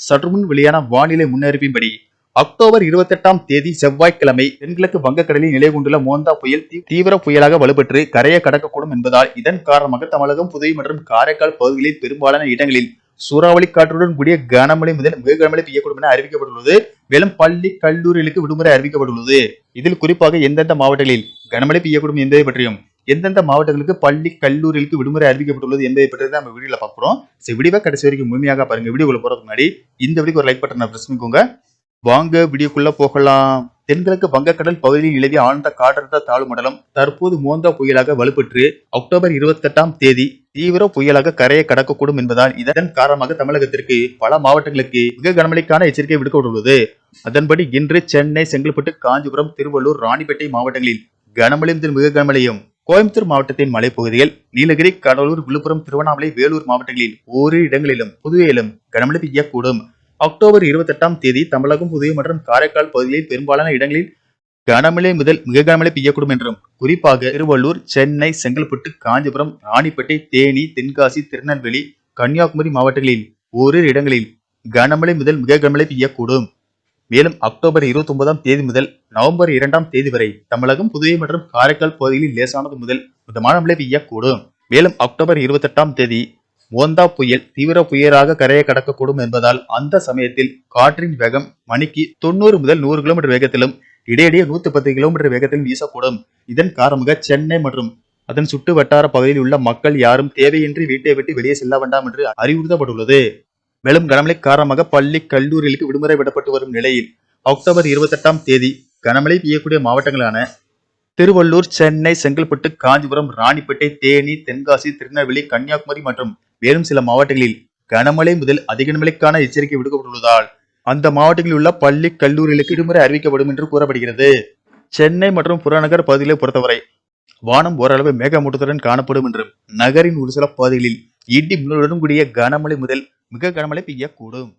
சற்றுமுன் வெளியான வானிலை முன்னறிவின்படி அக்டோபர் இருபத்தி எட்டாம் தேதி செவ்வாய்க்கிழமை தென்கிழக்கு வங்கக்கடலில் நிலை கொண்டுள்ள மோந்தா புயல் தீவிர புயலாக வலுப்பெற்று கரையை கடக்கக்கூடும் என்பதால் இதன் காரணமாக தமிழகம் புதுவை மற்றும் காரைக்கால் பகுதிகளில் பெரும்பாலான இடங்களில் சூறாவளி காற்றுடன் கூடிய கனமழை முதல் மிக கனமழை பெய்யக்கூடும் என அறிவிக்கப்பட்டுள்ளது. மேலும் பள்ளி கல்லூரிகளுக்கு விடுமுறை அறிவிக்கப்பட்டுள்ளது. இதில் குறிப்பாக எந்தெந்த மாவட்டங்களில் கனமழை பெய்யக்கூடும் என்பதை பற்றியும் எந்தெந்த மாவட்டங்களுக்கு பள்ளி கல்லூரிகளுக்கு விடுமுறை அறிவிக்கப்பட்டுள்ளது என்பதை பற்றி தான் நம்ம வீடியோல பார்க்குறோம் சரி வீடியோவை கடைசி வரைக்கும் முழுமையாக பாருங்க. வீடியோக்குள்ள போறதுக்கு முன்னாடி இந்த வீடியோக்கு ஒரு லைக் பட்டனை பிரஸ் பண்ணிக்கோங்க. வாங்க வீடியோக்குள்ள போகலாம். தென்கிழக்கு வங்கக்கடல் பகுதியில் நிலவிய ஆழ்ந்த காற்றழுத்த தாழ்வு மண்டலம் தற்போது மோந்தா புயலாக வலுப்பெற்று அக்டோபர் இருபத்தெட்டாம் தேதி தீவிர புயலாக கரையை கடக்கக்கூடும் என்பதால் இதன் காரணமாக தமிழகத்திற்கு பல மாவட்டங்களுக்கு மிக கனமழைக்கான எச்சரிக்கை விடுக்கப்பட்டுள்ளது. அதன்படி இன்று சென்னை செங்கல்பட்டு காஞ்சிபுரம் திருவள்ளூர் ராணிப்பேட்டை மாவட்டங்களில் கனமழை முதல் மிக கனமழையும் கோயம்புத்தூர் மாவட்டத்தின் மலைப்பகுதியில் நீலகிரி கடலூர் விழுப்புரம் திருவண்ணாமலை வேலூர் மாவட்டங்களில் ஓரிரு இடங்களிலும் புதுவையிலும் கனமழை பெய்யக்கூடும். அக்டோபர் இருபத்தெட்டாம் தேதி தமிழகம் புதுவை மற்றும் காரைக்கால் பகுதிகளில் பெரும்பாலான இடங்களில் கனமழை முதல் மிக கனமழை பெய்யக்கூடும் என்றும் குறிப்பாக திருவள்ளூர் சென்னை செங்கல்பட்டு காஞ்சிபுரம் ராணிப்பேட்டை தேனி தென்காசி திருநெல்வேலி கன்னியாகுமரி மாவட்டங்களில் ஓரிரு இடங்களில் கனமழை முதல் மிக கனமழை பெய்யக்கூடும். மேலும் அக்டோபர் இருபத்தி ஒன்பதாம் தேதி முதல் நவம்பர் இரண்டாம் தேதி வரை தமிழகம் புதுவை மற்றும் காரைக்கால் பகுதிகளில் லேசானது முதல் மிதமான மழை பெய்யக்கூடும். மேலும் அக்டோபர் இருபத்தி எட்டாம் தேதி மோந்தா புயல் தீவிர புயலாக கரையை கடக்கக்கூடும் என்பதால் அந்த சமயத்தில் காற்றின் வேகம் மணிக்கு தொண்ணூறு முதல் நூறு கிலோமீட்டர் வேகத்திலும் இடையிடையே நூத்தி பத்து கிலோமீட்டர் வேகத்திலும் வீசக்கூடும். இதன் காரணமாக சென்னை மற்றும் அதன் சுற்று வட்டார பகுதியில் உள்ள மக்கள் யாரும் தேவையின்றி வீட்டை விட்டு வெளியே செல்ல வேண்டாம் என்று அறிவுறுத்தப்பட்டுள்ளது. மேலும் கனமழை காரணமாக பள்ளி கல்லூரிகளுக்கு விடுமுறை விடப்பட்டு வரும் நிலையில் அக்டோபர் இருபத்தெட்டாம் தேதி கனமழை பெய்யக்கூடிய மாவட்டங்களான திருவள்ளூர் சென்னை செங்கல்பட்டு காஞ்சிபுரம் ராணிப்பேட்டை தேனி தென்காசி திருநெல்வேலி கன்னியாகுமரி மற்றும் மேலும் சில மாவட்டங்களில் கனமழை முதல் அதிக கனமழைக்கான எச்சரிக்கை விடுக்கப்பட்டுள்ளதால் அந்த மாவட்டங்களில் உள்ள பள்ளி கல்லூரிகளுக்கு விடுமுறை அறிவிக்கப்படும் என்று கூறப்படுகிறது. சென்னை மற்றும் புறநகர் பகுதிகளை பொறுத்தவரை வானம் ஓரளவு மேகமூட்டத்துடன் காணப்படும் என்றும் நகரின் ஒரு சில பகுதிகளில் இடி மின்னலுடன் கூடிய கனமழை முதல் மிக கனமழை பெய்யக்கூடும்.